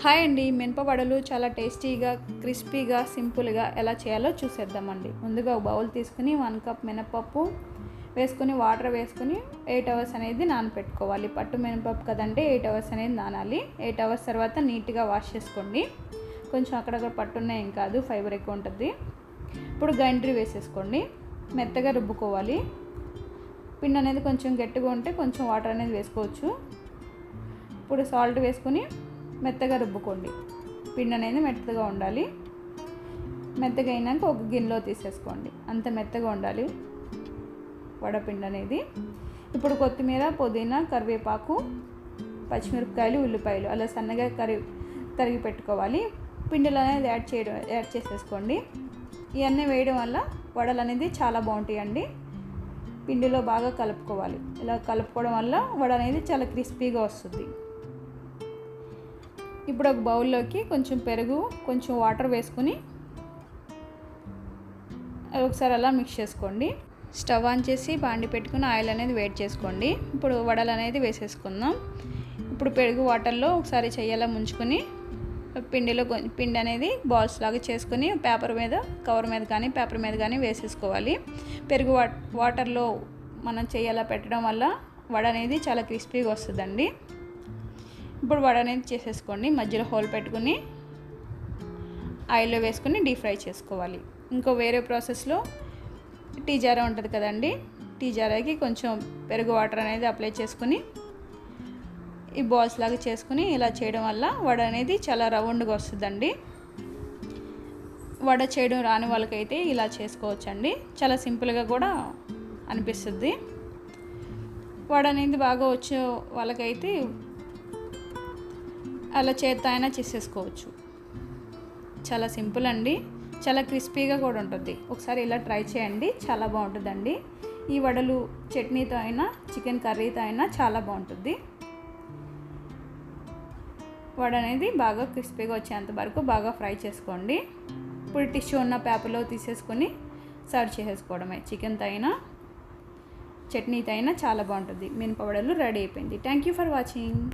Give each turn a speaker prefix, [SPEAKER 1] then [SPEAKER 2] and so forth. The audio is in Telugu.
[SPEAKER 1] హాయ్ అండి. మినపవడలు చాలా టేస్టీగా క్రిస్పీగా సింపుల్గా ఎలా చేయాలో చూసేద్దామండి. ముందుగా ఒక బౌల్ తీసుకుని వన్ కప్ మినపప్పు వేసుకుని వాటర్ వేసుకుని ఎయిట్ అవర్స్ అనేది నానపెట్టుకోవాలి. పట్టు మినపప్పు కదండి ఎయిట్ అవర్స్ అనేది నానాలి. ఎయిట్ అవర్స్ తర్వాత నీట్గా వాష్ చేసుకోండి. కొంచెం అక్కడక్కడ పట్టున్న ఏం కాదు ఫైబర్ ఎక్కువ ఉంటుంది. ఇప్పుడు గండ్రి వేసేసుకోండి. మెత్తగా రుబ్బుకోవాలి. పిండి అనేది కొంచెం గట్టిగా ఉంటే కొంచెం వాటర్ అనేది వేసుకోవచ్చు. ఇప్పుడు సాల్ట్ వేసుకొని మెత్తగా రుబ్బుకోండి. పిండి అనేది మెత్తగా ఉండాలి. మెత్తగా అయినాక ఒక గిన్నెలో తీసేసుకోండి. అంత మెత్తగా ఉండాలి. వడపిండి అనేది ఇప్పుడు కొత్తిమీర పుదీనా కరివేపాకు పచ్చిమిరపకాయలు ఉల్లిపాయలు అలా సన్నగా కరి తరిగి పెట్టుకోవాలి. పిండిలో అనేది యాడ్ చేయడం యాడ్ చేసేసుకోండి. ఇవన్నీ వేయడం వల్ల వడలు అనేది చాలా బాగుంటాయండి. పిండిలో బాగా కలుపుకోవాలి. ఇలా కలుపుకోవడం వల్ల వడ అనేది చాలా క్రిస్పీగా వస్తుంది. ఇప్పుడు ఒక బౌల్లోకి కొంచెం పెరుగు కొంచెం వాటర్ వేసుకుని ఒకసారి అలా మిక్స్ చేసుకోండి. స్టవ్ ఆన్ చేసి బాండి పెట్టుకుని ఆయిల్ అనేది వేట్ చేసుకోండి. ఇప్పుడు వడలు అనేది వేసేసుకుందాం. ఇప్పుడు పెరుగు వాటర్లో ఒకసారి చెయ్యాలా ముంచుకొని పిండిలో పిండి అనేది బాల్స్ లాగా చేసుకుని పేపర్ మీద కవర్ మీద కానీ పేపర్ మీద కానీ వేసేసుకోవాలి. పెరుగు వాటర్లో మనం చెయ్యాలా పెట్టడం వల్ల వడ అనేది చాలా క్రిస్పీగా వస్తుందండి. ఇప్పుడు వడ అనేది చేసేసుకోండి. మధ్యలో హోల్ పెట్టుకుని ఆయిల్లో వేసుకుని డీప్ ఫ్రై చేసుకోవాలి. ఇంకో వేరే ప్రాసెస్లో టీ జారా ఉంటుంది కదండి. టీ జారాకి కొంచెం పెరుగు వాటర్ అనేది అప్లై చేసుకుని ఈ బాల్స్ లాగా చేసుకుని ఇలా చేయడం వల్ల వడ అనేది చాలా రౌండ్గా వస్తుందండి. వడ చేయడం రాని వాళ్ళకైతే ఇలా చేసుకోవచ్చండి. చాలా సింపుల్గా కూడా అనిపిస్తుంది. వడ అనేది బాగా వచ్చే వాళ్ళకైతే అలా చేత్తో అయినా చేసేసుకోవచ్చు. చాలా సింపుల్ అండి. చాలా క్రిస్పీగా కూడా ఉంటుంది. ఒకసారి ఇలా ట్రై చేయండి. చాలా బాగుంటుందండి. ఈ వడలు చట్నీతో అయినా చికెన్ కర్రీతో అయినా చాలా బాగుంటుంది. వడ అనేది బాగా క్రిస్పీగా వచ్చేంత వరకు బాగా ఫ్రై చేసుకోండి. ఇప్పుడు టిష్యూ ఉన్న పేపర్లో తీసేసుకొని సర్వ్ చేసేసుకోవడమే. చికెన్తో అయినా చట్నీతో అయినా చాలా బాగుంటుంది. మినప వడలు రెడీ అయిపోయింది. Thank you for watching